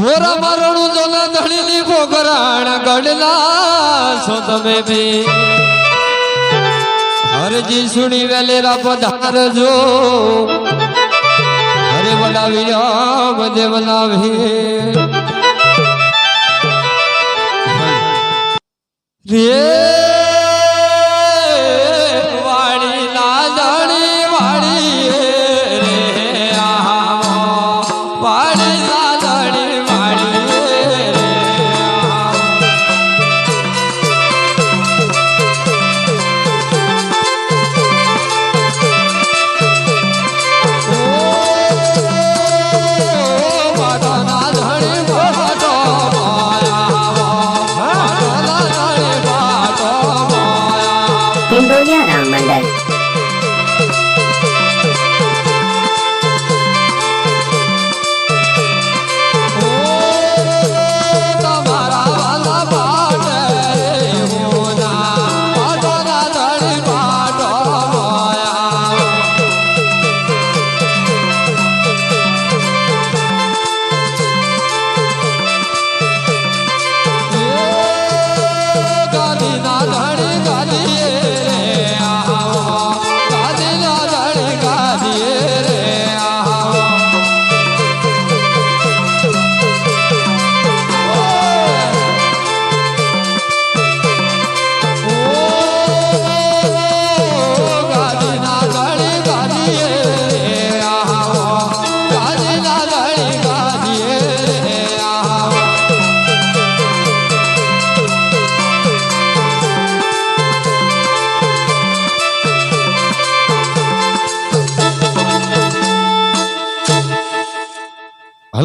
મોરા મરણું જોલા ધણી ની ફોકરાણ ગડલા છો તમે ભી હરજી સુણી વેલેરા પધારજો હરે બોલાવી રામ દેવલાવી રે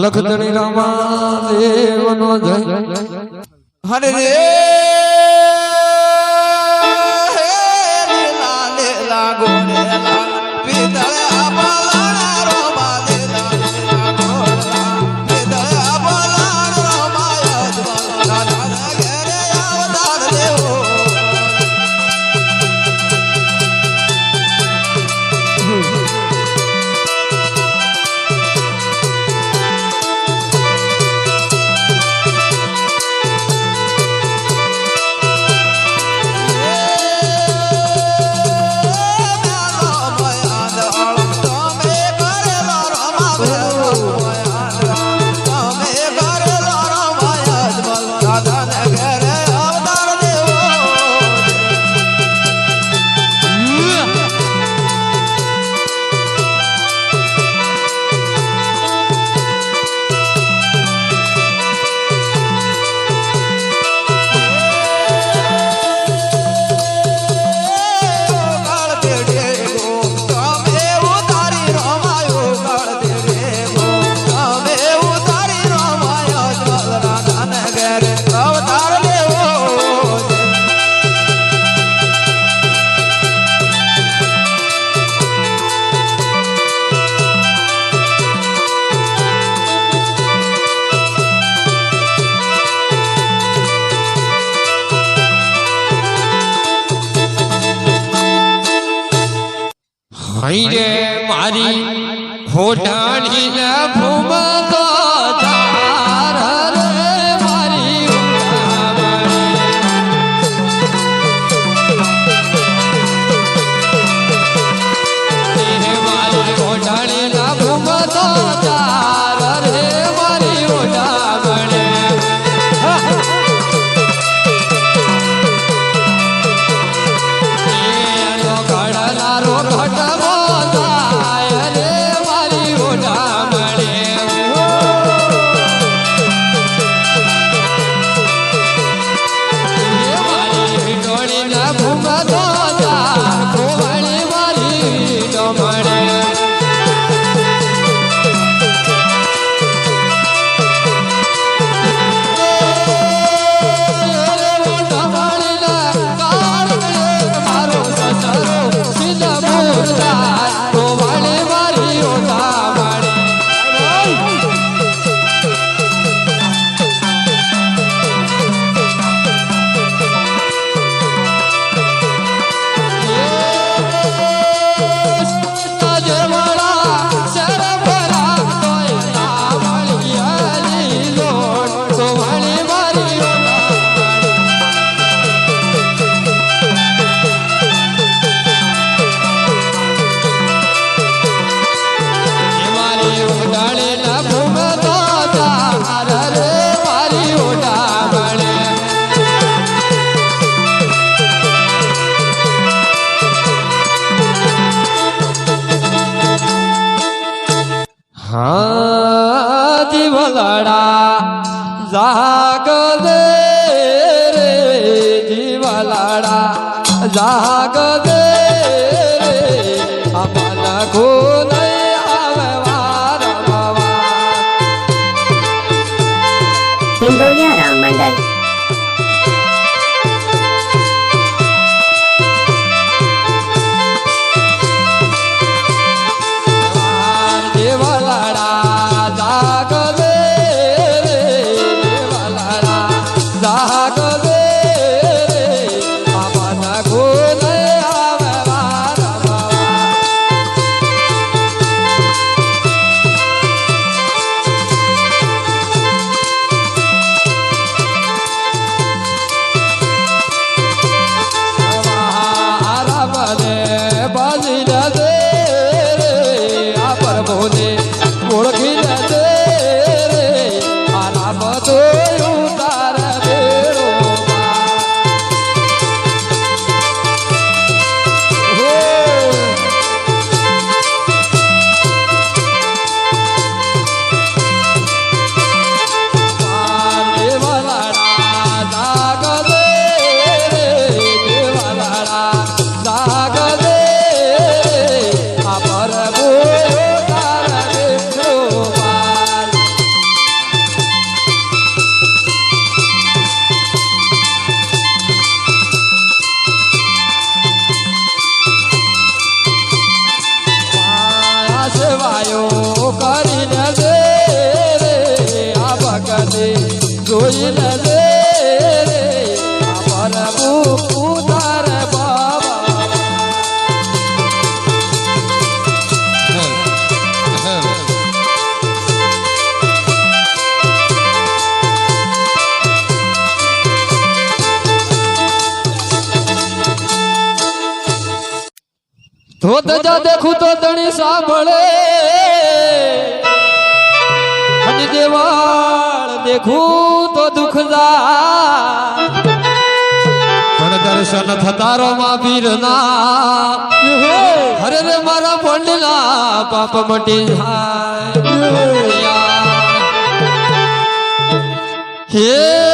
ધણી રામા દેવનો જય. હરે રે. લાગો પીતળા પાલણા હાઈ રે મારી હોટાણી ને સાંભળે. અને દેવાળ દેખું તો દુઃખ પણ દર્શન થતારો માં પીરના. હરે રે મારા પંડલા પાપ મટી જાય. હે.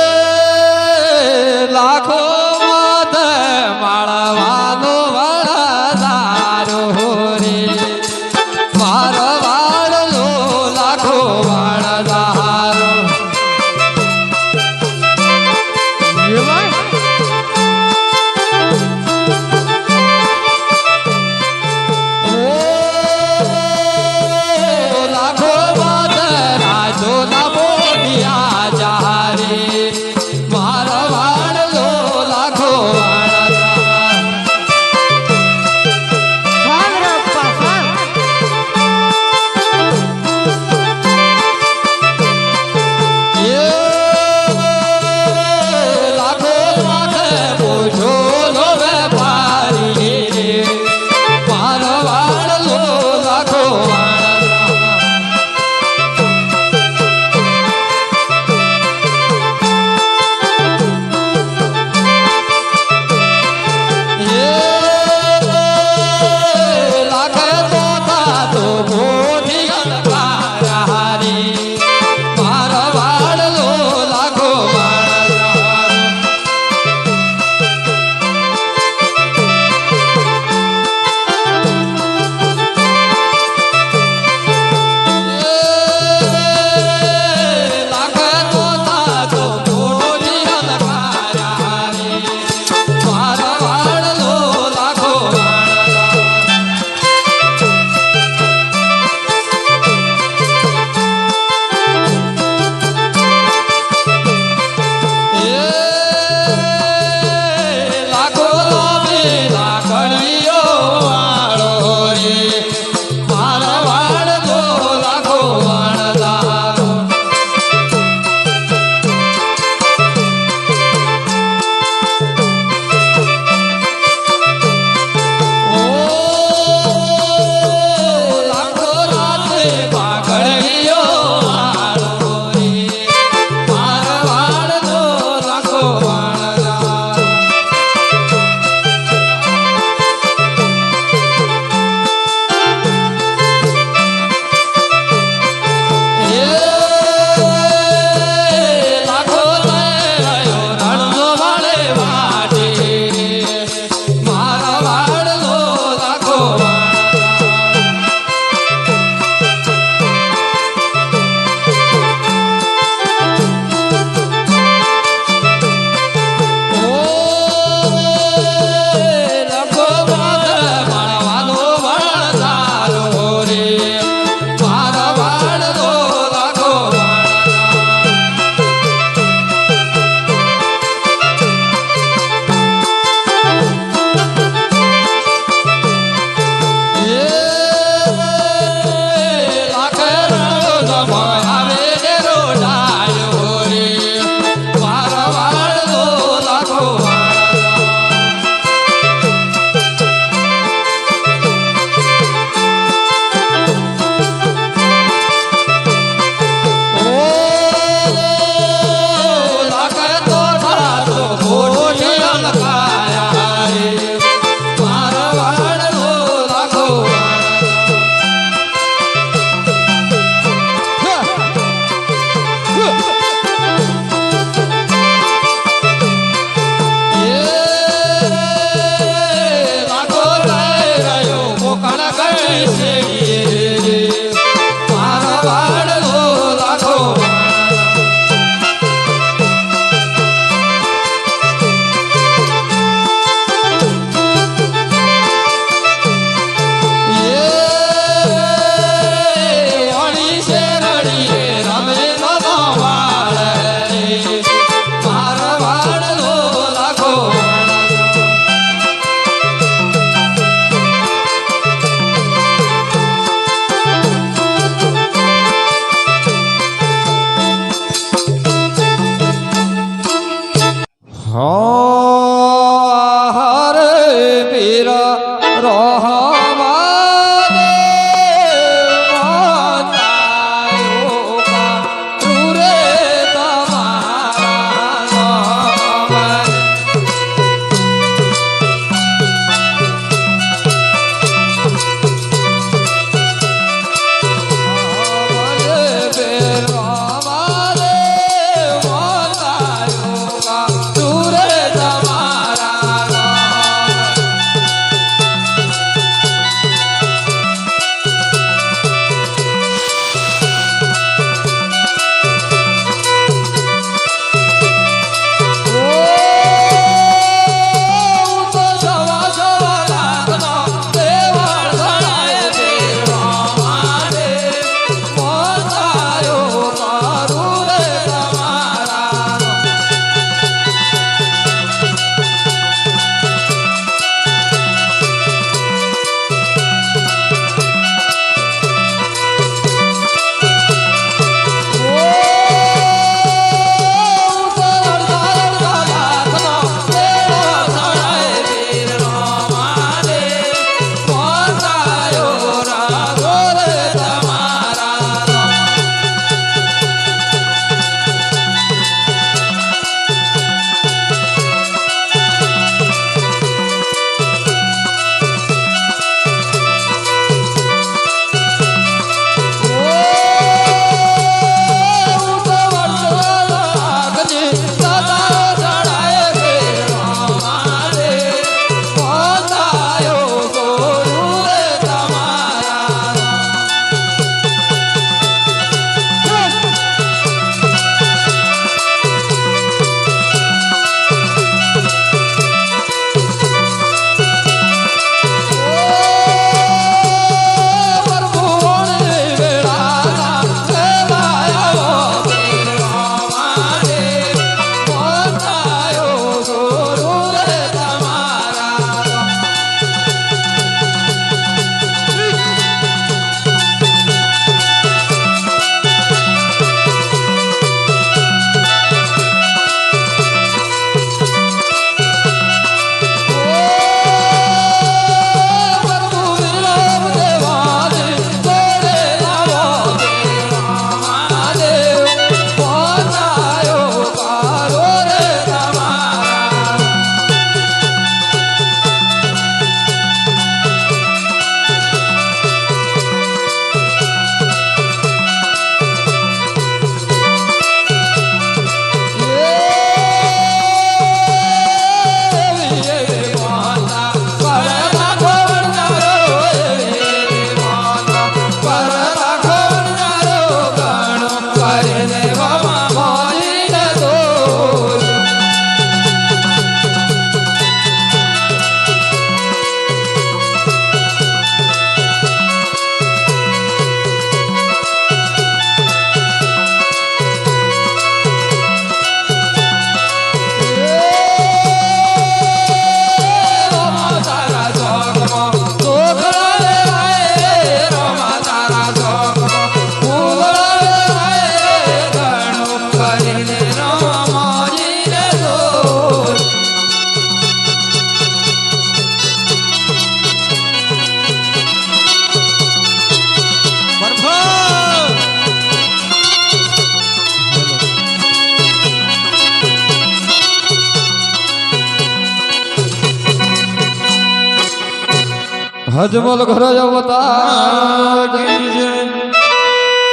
હજમલ ઘર અવતાર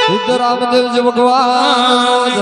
સિદ્ધ રામદેવજી ભગવાન